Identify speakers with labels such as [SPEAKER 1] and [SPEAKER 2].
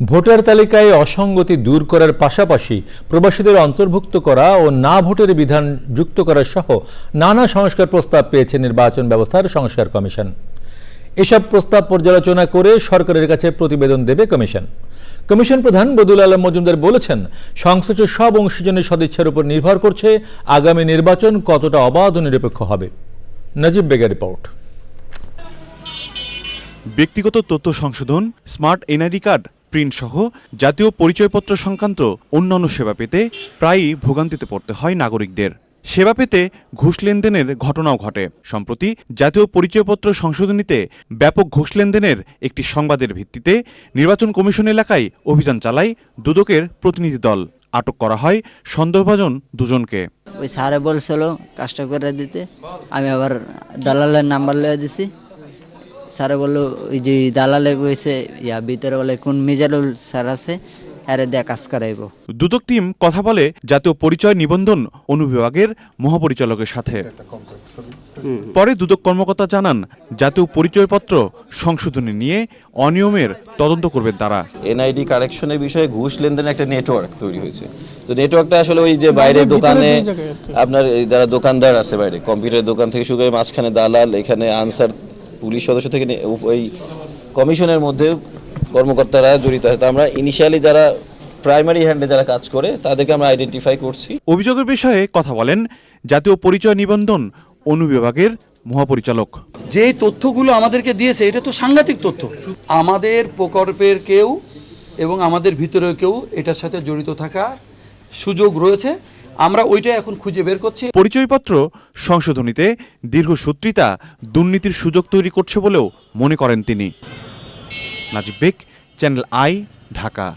[SPEAKER 1] Voter তালিকায় অসঙ্গতি দূর করার পাশাপাশি প্রবাসীদের অন্তর্ভুক্ত করা ও না ভোটের বিধান যুক্ত করা সহ নানা সংস্কার প্রস্তাব পেয়েছে নির্বাচন ব্যবস্থার সংস্কার কমিশন। এসব প্রস্তাব পর্যালোচনা করে সরকারের কাছে প্রতিবেদন দেবে কমিশন। কমিশন প্রধান বদুল আলম মজুমদার বলেছেন, সংশ্লিষ্ট সব অংশীজনের সদিচ্ছার উপর নির্ভর করছে আগামী নির্বাচন কতটা অবাধ ও নিরপেক্ষ হবে। নজিব বেগের রিপোর্ট।
[SPEAKER 2] ব্যক্তিগত তথ্য সংশোধন, স্মার্ট এনআইডি কার্ড প্রিন্ট সহ জাতীয় পরিচয়পত্র সংক্রান্ত অন্যান্য সেবা পেতে প্রায়ই ভোগান্তিতে পড়তে হয় নাগরিকদের। সেবা পেতে ঘুষ লেনদেনের ঘটনাও ঘটে। সম্প্রতি জাতীয় পরিচয়পত্র সংশোধনীতে ব্যাপক ঘুষ লেনদেনের একটি সংবাদের ভিত্তিতে নির্বাচন কমিশন এলাকায় অভিযান চালায় দুদকের প্রতিনিধি দল। আটক করা হয় সন্দেহভাজন দুজনকে।
[SPEAKER 3] ওই স্যারে বলছিল, কাজটা করে দিতে। আমি আবার দালালের নাম্বার লিয়ে দিছি। স্যারে বলল ওই যে দালালে কইছে ইয়া ভিতরে বলে কোন মিজানুল স্যার আছে আরে দিয়ে কাজ করাইব।
[SPEAKER 2] দুদক টিম কথা বলে জাতীয় পরিচয় নিবন্ধন অনুবিভাগের মহাপরিচালকের সাথে। পরে দুদক কর্মকর্তা জানান জাতীয় পরিচয়পত্র সংশোধনী নিয়ে অনিয়মের তদন্ত করবেন তারা।
[SPEAKER 4] এনআইডি কারেকশনের বিষয়ে ঘুষ লেনদেনের একটা নেটওয়ার্ক তৈরি হয়েছে। তো নেটওয়ার্কটা আসলে ওই যে বাইরে দোকানে আপনার এই যারা দোকানদার আছে বাইরে কম্পিউটার দোকান থেকে শুরু করে মাঝখানে দালাল এখানে আনসার পুলিশ সদস্য থেকে ওই কমিশনের মধ্যে কর্মকর্তারা জড়িত আছে। তো আমরা ইনিশিয়ালি যারা প্রাইমারি হ্যান্ডে যারা কাজ করে তাদেরকে আমরা আইডেন্টিফাই করছি।
[SPEAKER 2] অভিযোগের বিষয়ে কথা বলেন জাতীয় পরিচয় নিবন্ধন অনুবিভাগের মহাপরিচালক।
[SPEAKER 5] যে তথ্যগুলো আমাদেরকে দিয়েছে এটা তো সাংঘাতিক তথ্য। আমাদের প্রকল্পের কেউ এবং আমাদের ভিতরেও কেউ এটার সাথে জড়িত থাকার সুযোগ রয়েছে। আমরা ওইটা এখন খুঁজে বের করছি।
[SPEAKER 2] পরিচয়পত্র সংশোধনীতে দীর্ঘ দীর্ঘসূত্রিতা দুর্নীতির সুযোগ তৈরি করছে বলেও মনে করেন তিনি। Najib Beg, channel I, Dhaka.